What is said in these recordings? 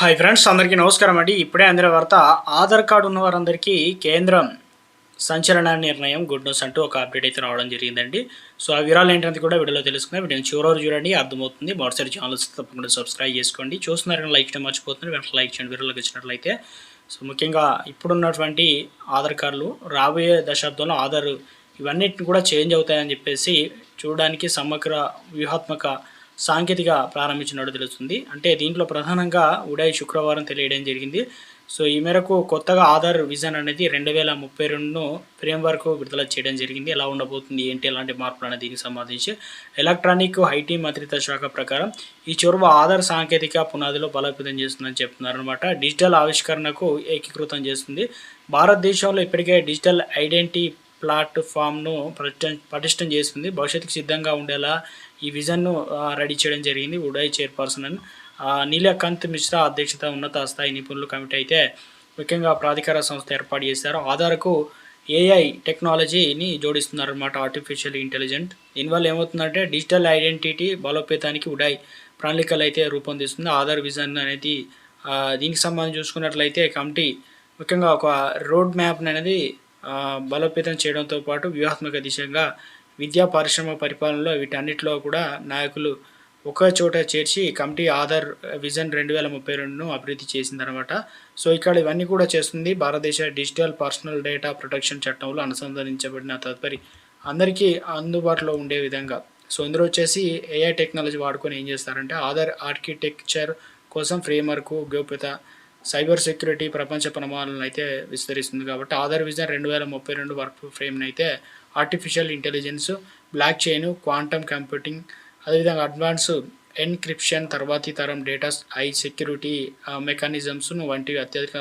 Hi friends అందరికీ నమస్కారం అండి. ఇప్పుడే అందిన వార్త ఆధార్ కార్డు ఉన్న వారందరికీ కేంద్రం సంచలన నిర్ణయం గుడ్ న్యూస్ అంటూ ఒక అప్డేట్ అయితే రావడం జరిగిందండి. సో ఆ వివరాలు ఏంటంటే కూడా వీడియోలో తెలుసుకుందాం. వీడియో చివరి చూడండి అర్థమవుతుంది. మరోసారి ఛానల్ తప్పకుండా సబ్స్క్రైబ్ చేసుకోండి. చూస్తున్నారని లైక్ చేయడం మర్చిపోతుంది వెంటనే లైక్ చేయండి. వీడియోలోకి వచ్చినట్లయితే సో ముఖ్యంగా ఇప్పుడున్నటువంటి ఆధార్ కార్డులు రాబోయే దశాబ్దంలో ఆధార్ ఇవన్నిటిని కూడా చేంజ్ అవుతాయని చెప్పేసి చూడడానికి సమగ్ర వ్యూహాత్మక సాంకేతిక ప్రారంభించినట్టు తెలుస్తుంది. అంటే దీంట్లో ప్రధానంగా ఉడాయ్ శుక్రవారం తెలియడం జరిగింది. సో ఈ మేరకు కొత్తగా ఆధార్ విజన్ అనేది రెండు వేల ముప్పై రెండును ఫ్రేమ్ వర్క్ విడుదల చేయడం జరిగింది. ఎలా ఉండబోతుంది ఏంటి ఎలాంటి మార్పులు అనేది దీనికి సంబంధించి ఎలక్ట్రానిక్ ఐటీ మంత్రిత్వ శాఖ ప్రకారం ఈ చొరవ ఆధార్ సాంకేతిక పునాదిలో బలోపేతం చేస్తుందని చెప్తున్నారు అనమాట డిజిటల్ ఆవిష్కరణకు ఏకీకృతం చేస్తుంది. భారతదేశంలో ఇప్పటికే డిజిటల్ ఐడెంటిటీ ప్లాట్ఫామ్ను పటిష్టం పటిష్టం చేస్తుంది. భవిష్యత్తుకు సిద్ధంగా ఉండేలా ఈ విజన్ను రెడీ చేయడం జరిగింది ఉడాయ్ చైర్పర్సన్. అని నీలకాంత్ మిశ్రా అధ్యక్షత ఉన్నత స్థాయి నిపుణుల కమిటీ అయితే ముఖ్యంగా ప్రాధికార సంస్థ ఏర్పాటు చేశారు. ఆధార్కు ఏఐ టెక్నాలజీని జోడిస్తున్నారన్నమాట ఆర్టిఫిషియల్ ఇంటెలిజెంట్. దీనివల్ల ఏమవుతుందంటే డిజిటల్ ఐడెంటిటీ బలోపేతానికి ఉడాయ్ ప్రణాళికలు అయితే రూపొందిస్తుంది. ఆధార్ విజన్ అనేది దీనికి సంబంధించి చూసుకున్నట్లయితే కమిటీ ముఖ్యంగా ఒక రోడ్ మ్యాప్ అనేది బలోపేతం చేయడంతో పాటు వ్యూహాత్మక దిశగా విద్యా పరిశ్రమ పరిపాలనలో వీటన్నిటిలో కూడా నాయకులు ఒకే చోట చేర్చి కమిటీ ఆధార్ విజన్ రెండు వేల ముప్పై రెండును అభివృద్ధి చేసిందనమాట సో ఇక్కడ ఇవన్నీ కూడా చేస్తుంది భారతదేశ డిజిటల్ పర్సనల్ డేటా ప్రొటెక్షన్ చట్టంలో అనుసంధానించబడిన తదుపరి అందరికీ అందుబాటులో ఉండే విధంగా. సో ఇందులో వచ్చేసి ఏఐ టెక్నాలజీ వాడుకొని ఏం చేస్తారంటే ఆధార్ ఆర్కిటెక్చర్ కోసం ఫ్రేమ్వర్క్ గోప్యత సైబర్ సెక్యూరిటీ ప్రపంచ ప్రమాణాలను అయితే విస్తరిస్తుంది కాబట్టి ఆధార్ విజన్ రెండు వేల ముప్పై రెండు వర్క్ ఫ్రేమ్ని అయితే artificial intelligence blockchain quantum computing అదేవిధంగా అడ్వాన్స్ ఎన్క్రిప్షన్ తర్వాతి తరం డేటా ఐ సెక్యూరిటీ మెకానిజమ్స్ను వంటివి అత్యధిక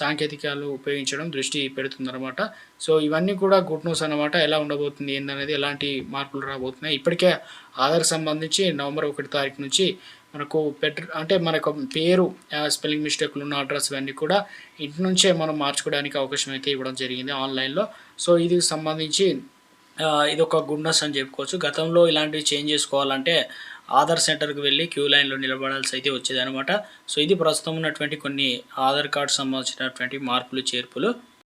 సాంకేతికాలు ఉపయోగించడం దృష్టి పెడుతుందన్నమాట. సో ఇవన్నీ కూడా గుడ్ న్యూస్ అనమాట ఎలా ఉండబోతుంది ఏందనేది ఎలాంటి మార్పులు రాబోతున్నాయి? ఇప్పటికే ఆధార్ సంబంధించి నవంబర్ ఒకటి తారీఖు నుంచి మనకు పెట్రో అంటే మనకు పేరు స్పెల్లింగ్ మిస్టేక్లు ఉన్న అడ్రస్ ఇవన్నీ కూడా ఇంటి నుంచే మనం మార్చుకోవడానికి అవకాశం అయితే ఇవ్వడం జరిగింది ఆన్లైన్లో. సో ఇది సంబంధించి ఇది ఒక గుడ్నెస్ అని చెప్పుకోవచ్చు. గతంలో ఇలాంటివి చేంజ్ చేసుకోవాలంటే ఆధార్ సెంటర్కి వెళ్ళి క్యూ లైన్లో నిలబడాల్సి అయితే వచ్చేది అనమాట సో ఇది ప్రస్తుతం ఉన్నటువంటి కొన్ని ఆధార్ కార్డు సంబంధించినటువంటి మార్పులు చేర్పులు.